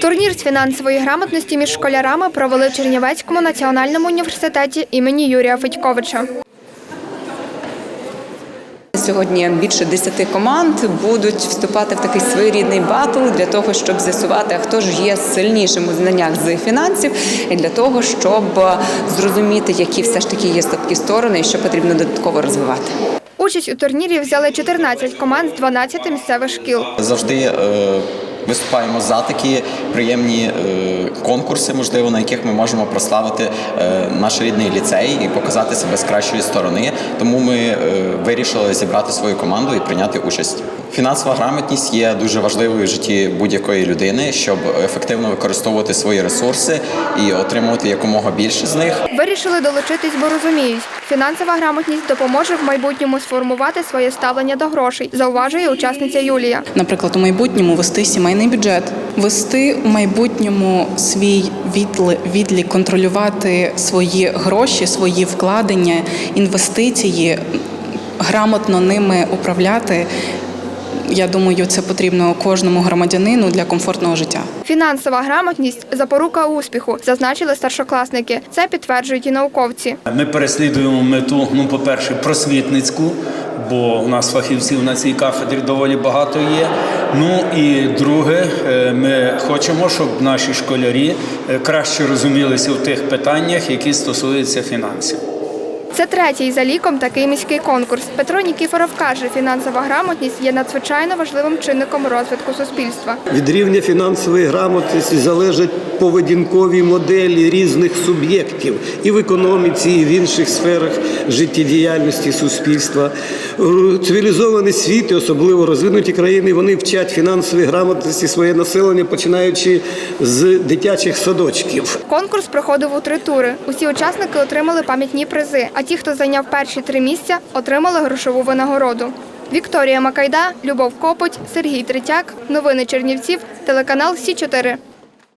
Турнір з фінансової грамотності між школярами провели в Чернівецькому національному університеті імені Юрія Федьковича. Сьогодні більше 10 команд будуть вступати в такий своєрідний батл для того, щоб з'ясувати, хто ж є сильнішим у знаннях з фінансів, і для того, щоб зрозуміти, які все ж таки є слабкі сторони і що потрібно додатково розвивати. Участь у турнірі взяли 14 команд з 12 місцевих шкіл. Завжди е, виступаємо за такі приємні е, конкурси, можливо, на яких ми можемо прославити е, наш рідний ліцей і показати себе з кращої сторони. Тому ми е, вирішили зібрати свою команду і прийняти участь. Фінансова грамотність є дуже важливою в житті будь-якої людини, щоб ефективно використовувати свої ресурси і отримувати якомога більше з них. Вирішили долучитись, бо розуміють, фінансова грамотність допоможе в майбутньому сформувати своє ставлення до грошей, зауважує учасниця Юлія. наприклад, у майбутньому вести сімейний бюджет, вести у майбутньому свій відлік, контролювати свої гроші, свої вкладення, інвестиції, грамотно ними управляти. Я думаю, це потрібно кожному громадянину для комфортного життя. Фінансова грамотність запорука успіху, зазначили старшокласники. Це підтверджують і науковці. Ми переслідуємо мету, ну, по-перше, просвітницьку, бо у нас фахівців на цій кафедрі доволі багато є. Ну і друге, е, ми хочемо, щоб наші школярі е, краще розумілися в тих питаннях, які стосуються фінансів. Це третій за ліком такий міський конкурс. Петро Нікіфоров каже, фінансова грамотність є надзвичайно важливим чинником розвитку суспільства. Від рівня фінансової грамотності залежать поведінкові моделі різних суб'єктів і в економіці, і в інших сферах життєдіяльності суспільства. Р- Цивілізовані світи, особливо розвинуті країни, вони вчать фінансовій грамотності своє населення, починаючи з дитячих садочків. Конкурс проходив у три тури. Усі учасники отримали пам'ятні призи, а ті, хто зайняв перші три місця, отримали грошову винагороду. Вікторія Макайда, Любов Копоть, Сергій Третяк. Новини Чернівців, телеканал Сі 4